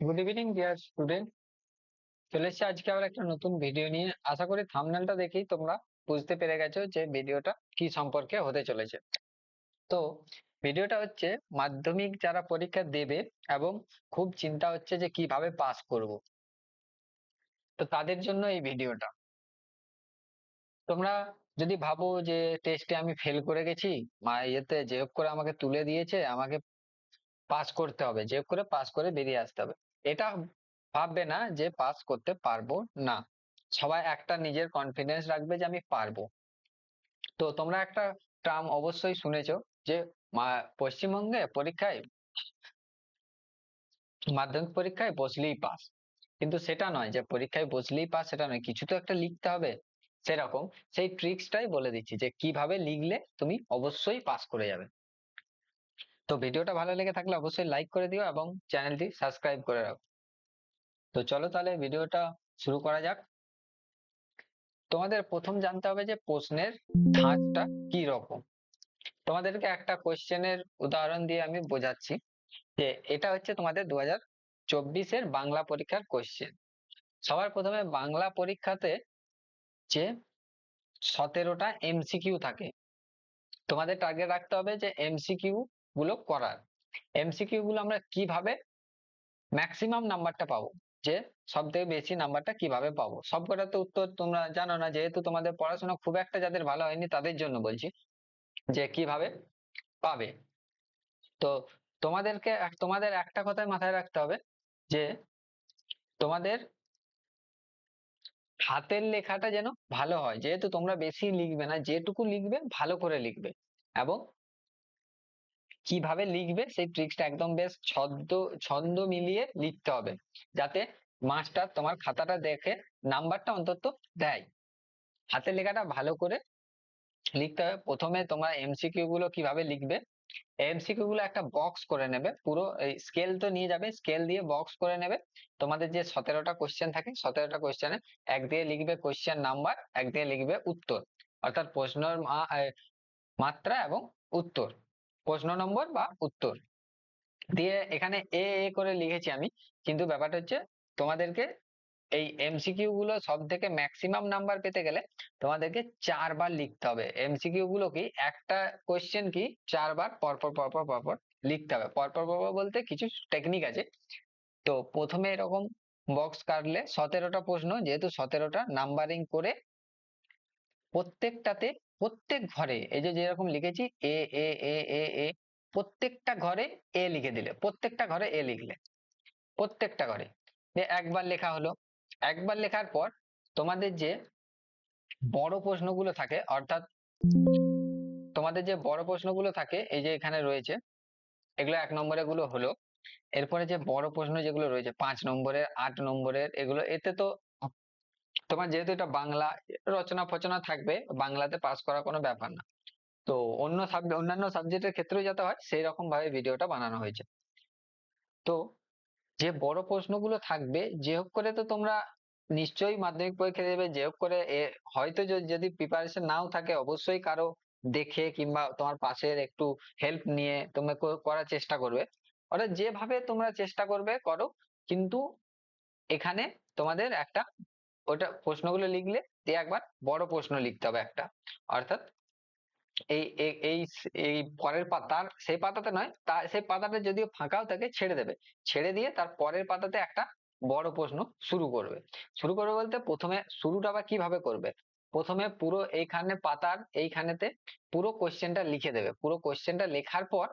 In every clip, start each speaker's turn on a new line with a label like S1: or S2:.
S1: Good evening dear student চলে এসেছি আজকে আবার একটা নতুন ভিডিও নিয়ে। আশা করি থাম্বনেলটা দেখেই তোমরা বুঝতে পেরে গেছো যে ভিডিওটা কি সম্পর্কে হতে চলেছে। তো ভিডিওটা হচ্ছে মাধ্যমিক যারা পরীক্ষা দেবে এবং খুব চিন্তা হচ্ছে যে কীভাবে পাস করব। তো তাদের জন্য এই ভিডিওটা তোমরা যদি ভাবো যে টেস্টে আমি ফেল করে গেছি, মা ইয়েতে যে করে আমাকে তুলে দিয়েছে, আমাকে পাস করতে হবে, যে করে পাস করে বেরিয়ে আসতে হবে। এটা ভাববে না যে পাস করতে পারব না। সবাই একটা নিজের কনফিডেন্স রাখবে যে আমি পারব। তো তোমরা একটা টার্ম অবশ্যই শুনেছো যে পশ্চিমবঙ্গে পরীক্ষায়, মাধ্যমিক পরীক্ষায় বসলেই পাস কিন্তু সেটা নয় যে পরীক্ষায় বসলেই পাস সেটা নয়, কিছু তো একটা লিখতে হবে। সেরকম সেই ট্রিক্সটাই বলে দিচ্ছি যে কীভাবে লিখলে তুমি অবশ্যই পাস করে যাবে। তো ভিডিওটা ভালো লেগে থাকলে অবশ্যই লাইক করে দিও এবং চ্যানেলটি সাবস্ক্রাইব করে রাখো। তো চলো তাহলে ভিডিওটা শুরু করা যাক। তোমাদের প্রথম জানতে হবে যে প্রশ্নের ধাঁচটা কি রকম তোমাদেরকে একটা কোশ্চেনের উদাহরণ দিয়ে আমি বোঝাচ্ছি যে এটা হচ্ছে তোমাদের দু হাজার চব্বিশের বাংলা পরীক্ষার কোশ্চেন সবার প্রথমে বাংলা পরীক্ষাতে যে সতেরোটা এমসিকিউ থাকে, তোমাদের টার্গেট রাখতে হবে যে এমসিকিউ গুলো করার। এমসিকিউ গুলো আমরা কীভাবে ম্যাক্সিমাম নাম্বারটা পাবো? যে সব থেকে বেশি নাম্বারটা কীভাবে পাবো? সবকটা তো উত্তর তোমরা জানো না, যেহেতু তোমাদের পড়াশোনা খুব একটা যাদের ভালো হয়নি তাদের জন্য বলছি, যে কীভাবে পাবে। তো তোমাদেরকে তোমাদের একটা কথাই মাথায় রাখতে হবে, যে তোমাদের হাতের লেখাটা যেন ভালো হয়। যেহেতু তোমরা বেশি লিখবে না, যেটুকু লিখবে ভালো করে লিখবে। এবং কীভাবে লিখবে সেই ট্রিক্সটা একদম বেশ ছন্দ ছন্দ মিলিয়ে লিখতে হবে। যাতে মাস্টার তোমার খাতাটা দেখে নাম্বারটা অন্তত দেয়। হাতের লেখাটা ভালো করে লিখতে হবে। প্রথমে তোমরা এমসিকিউ গুলো কীভাবে লিখবে? এমসিকিউ গুলো একটা বক্স করে নেবে। পুরো এই স্কেল তো নিয়ে যাবে। স্কেল দিয়ে বক্স করে নেবে। তোমাদের যে সতেরোটা কোশ্চেন থাকে, সতেরোটা কোশ্চেনে এক দিয়ে লিখবে কোশ্চেন নাম্বার এক দিয়ে লিখবে উত্তর। অর্থাৎ প্রশ্নের মাত্রা এবং উত্তর। প্রশ্ন নম্বর বা উত্তর। দিয়ে এখানে এ এ করে লিখেছি আমি। কিন্তু ব্যাপারটা হচ্ছে তোমাদেরকে এই এমসিকিউ গুলো সব থেকে ম্যাক্সিমাম নাম্বার পেতে গেলে তোমাদেরকে চারবার লিখতে হবে। এমসিকিউ গুলো কি? একটা কোয়েশ্চেন কি? চারবার পরপর পরপর পরপর লিখতে হবে। পরপর পরপর বলতে কিছু টেকনিক আছে। তো প্রথমে এরকম বক্স কাটলে সতেরোটা প্রশ্ন, যেহেতু সতেরোটা নাম্বারিং করে প্রত্যেকটাতে প্রত্যেক ঘরে, এই যে যেরকম লিখেছি, এ এ এ এ এ, প্রত্যেকটা ঘরে এ লিখে দিলে, প্রত্যেকটা ঘরে এ লিখলে, প্রত্যেকটা ঘরে। একবার লেখা হলো, একবার লেখার পর তোমাদের যে বড় প্রশ্নগুলো থাকে, অর্থাৎ তোমাদের যে বড় প্রশ্নগুলো থাকে, এই যে এখানে রয়েছে, এগুলো এক নম্বরেরগুলো হলো, এরপরে যে বড় প্রশ্ন যেগুলো রয়েছে, পাঁচ নম্বরের, আট নম্বরের, এগুলো, এতে তো তোমার যেহেতু এটা বাংলা রচনা ফচনা থাকবে, বাংলাতে পাস করা কোনো ব্যাপার না। তো অন্য সাবজেক্ট অন্যান্য সাবজেক্টের ক্ষেত্রেও যাতে হয় সেই রকম ভাবে ভিডিওটা বানানো হয়েছে। তো যে বড় প্রশ্নগুলো থাকবে, যে হোক করে তো তোমরা নিশ্চয়ই মাধ্যমিক পরীক্ষা দেবে, যে হোক করে হয়তো যদি প্রিপারেশন নাও থাকে, অবশ্যই কারও দেখে কিংবা তোমার পাশের একটু হেল্প নিয়ে তুমি করার চেষ্টা করবে। অর্থাৎ যেভাবে তোমরা চেষ্টা করবে করো, কিন্তু এখানে তোমাদের একটা ওটা প্রশ্নগুলো লিখলে দিয়ে একবার বড় প্রশ্ন লিখতে হবে একটা। অর্থাৎ এই এই- এই পরের পাতার সেই পাতাতে নয়, তা, সেই পাতাটা যদিও ফাঁকাও থাকে, ছেড়ে দেবে। ছেড়ে দিয়ে তার পরের পাতাতে একটা বড় প্রশ্ন শুরু করবে। শুরু করবে বলতে প্রথমে শুরুটা আবার কীভাবে করবে? প্রথমে পুরো এইখানে পাতার এইখানেতে পুরো কোশ্চেনটা লিখে দেবে। পুরো কোশ্চেনটা লেখার পর,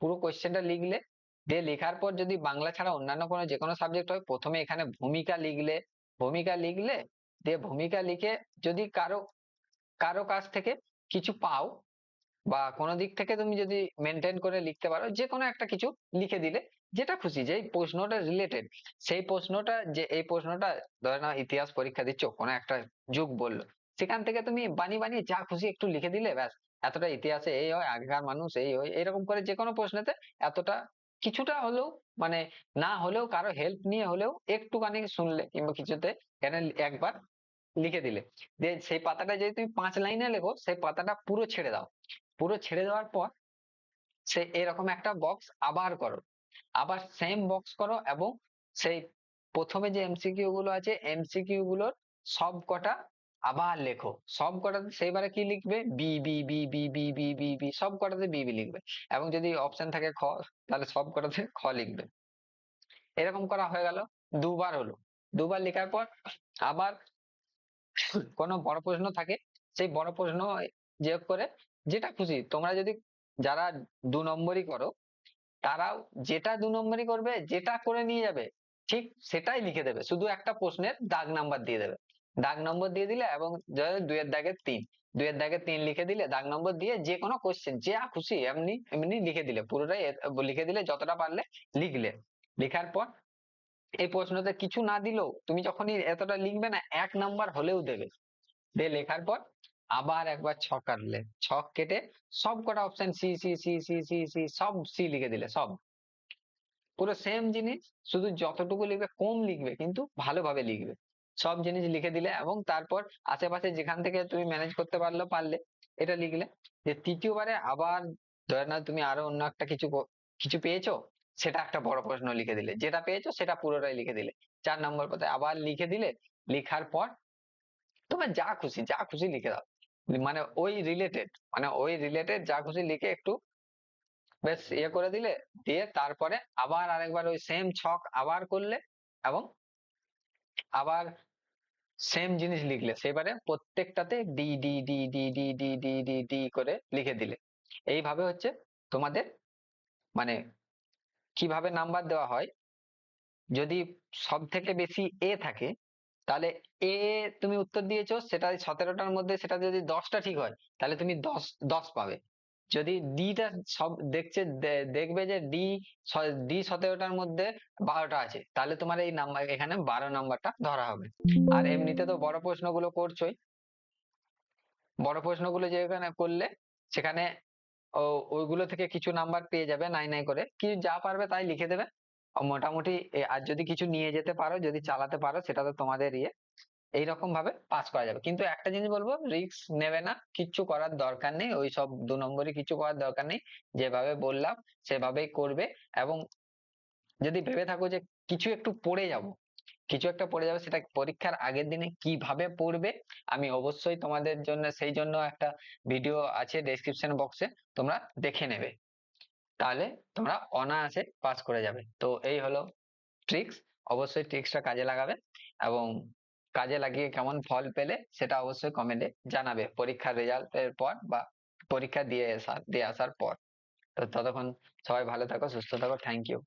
S1: পুরো কোশ্চেনটা লিখলে, দিয়ে লেখার পর যদি বাংলা ছাড়া অন্যান্য কোনো যে কোনো সাবজেক্ট হয়, প্রথমে এখানে ভূমিকা লিখলে ভূমিকা লিখলে দিয়ে ভূমিকা লিখে যদি কারও কারও কাছ থেকে কিছু পাও বা কোনো দিক থেকে তুমি যদি মেনটেন করে লিখতে পারো, যে কোনো একটা কিছু লিখে দিলে যেটা খুশি, যে প্রশ্নটা রিলেটেড সেই প্রশ্নটা, যে এই প্রশ্নটা ধরে নাও ইতিহাস পরীক্ষা দিচ্ছ, কোনো একটা যুগ বলল, সেখান থেকে তুমি বানিয়ে বানিয়ে যা খুশি একটু লিখে দিলে ব্যাস, এতটা ইতিহাসে এই হয়, আগেকার মানুষ এই হয়, এরকম করে যে কোনো প্রশ্নেতে এতটা কিছুটা হলেও মানে না হলেও, কারও হেল্প নিয়ে হলেও একটুখানি শুনলে কিংবা কিছুতে একবার লিখে দিলে। দিয়ে সেই পাতাটা যদি তুমি পাঁচ লাইনে লেখো, সেই পাতাটা পুরো ছেড়ে দাও। পুরো ছেড়ে দেওয়ার পর সে এরকম একটা বক্স আবার করো। আবার সেম বক্স করো এবং সেই প্রথমে যে এমসিকিউ গুলো আছে এমসিকিউ গুলোর সব কটা আবার লেখো। সব কটাতে সেইবারে কি লিখবে? B B B B B B B B, সব কটাতে বি বি লিখবে। এবং যদি অপশন থাকে খ, তাহলে সব কটাতে খ লিখবে। এরকম করা হয়ে গেল। দুবার হলো। দুবার লেখার পর আবার কোনো বড় প্রশ্ন থাকে, সেই বড় প্রশ্ন যে করে যেটা খুশি। তোমরা যদি যারা দু নম্বরই করো, তারাও যেটা দু নম্বরই করবে, যেটা করে নিয়ে যাবে, ঠিক সেটাই লিখে দেবে। শুধু একটা প্রশ্নের দাগ নাম্বার দিয়ে দেবে। দাগ নম্বর দিয়ে দিলে এবং দুইয়ের দাগে তিন, দুইয়ের দাগে তিন লিখে দিলে দাগ নম্বর দিয়ে যে কোনো কোশ্চেন যা খুশি এমনি এমনি লিখে দিলে, পুরোটাই লিখে দিলে যতটা পারলে লিখলে। লেখার পর এই প্রশ্নতে কিছু না দিলেও তুমি যখনই এতটা লিখবে না, এক নাম্বার হলেও দেবে। দিয়ে লেখার পর আবার একবার ছক কাটলে। ছক কেটে সব কটা option C C C C C C সব সি লিখে দিলে, সব। পুরো সেম জিনিস, শুধু যতটুকু লিখবে কম লিখবে, কিন্তু ভালোভাবে লিখবে। সব জিনিস লিখে দিলে এবং তারপর আশেপাশে যেখান থেকে তুমি ম্যানেজ করতে পারল, পারলে এটা লিখলে। যে তৃতীয়বারে আবার ধরে নাও তুমি আরও অন্য একটা কিছু কিছু পেয়েছ, সেটা একটা বড় প্রশ্ন লিখে দিলে। যেটা পেয়েছ, সেটা পুরোটাই লিখে দিলে। চার নম্বর পথে আবার লিখে দিলে, লেখার পর তোমার যা খুশি যা খুশি লিখে দাও। মানে ওই রিলেটেড মানে ওই রিলেটেড যা খুশি লিখে একটু বেশ ইয়ে করে দিলে, দিয়ে তারপরে আবার আরেকবার ওই সেম ছক আবার করলে এবং আবার সেম জিনিস লিখলে, সেবারে প্রত্যেকটাতে D D D D D D D D D করে লিখে দিলে। এইভাবে হচ্ছে তোমাদের মানে কীভাবে নাম্বার দেওয়া হয়, যদি সব থেকে বেশি এ থাকে, তাহলে এ তুমি উত্তর দিয়েছ, সেটা সতেরোটার মধ্যে সেটা যদি দশটা ঠিক হয়, তাহলে তুমি দশ দশ পাবে। যদি ডিটা সব দেখছে দেখবে যে ডি ডি সতেরোটার মধ্যে বারোটা আছে, তাহলে তোমার এই নাম্বার এখানে বারো নাম্বারটা ধরা হবে। আর এমনিতে তো বড় প্রশ্নগুলো করছোই। বড় প্রশ্নগুলো যেখানে করলে, সেখানে ওইগুলো থেকে কিছু নাম্বার পেয়ে যাবে নাই নাই করে। কি যা পারবে তাই লিখে দেবে। মোটামুটি আর যদি কিছু নিয়ে যেতে পারো, যদি চালাতে পারো, সেটা তো তোমাদের ইয়ে। এইরকম ভাবে পাস করা যাবে। কিন্তু একটা জিনিস বলব রিস্ক নেবে না, কিচ্ছু করার দরকার নেই। ওই সব দু নম্বরই কিছু করার দরকার নেই। যেভাবে বললাম, সেভাবেই করবে এবং যদি ভেবে থাকো যে কিছু একটু পড়ে যাব, কিছু একটা পড়ে যাবে, সেটা পরীক্ষার আগের দিনে কীভাবে পড়বে, আমি অবশ্যই তোমাদের জন্য, সেই জন্য একটা ভিডিও আছে ডেসক্রিপশন বক্সে তোমরা দেখে নেবে। তাহলে তোমরা অনায়াসে পাস করে যাবে। তো এই হলো ট্রিক্স অবশ্যই ট্রিক্সটা কাজে লাগাবে এবং কাজে লাগিয়ে কেমন ফল পেলে সেটা অবশ্যই কমেন্টে জানাবে। পরীক্ষার রেজাল্ট এর পর বা পরীক্ষা দিয়ে আসার দিয়ে আসার পর। তো ততক্ষণ সবাই ভালো থাকো, সুস্থ থাকো থ্যাংক ইউ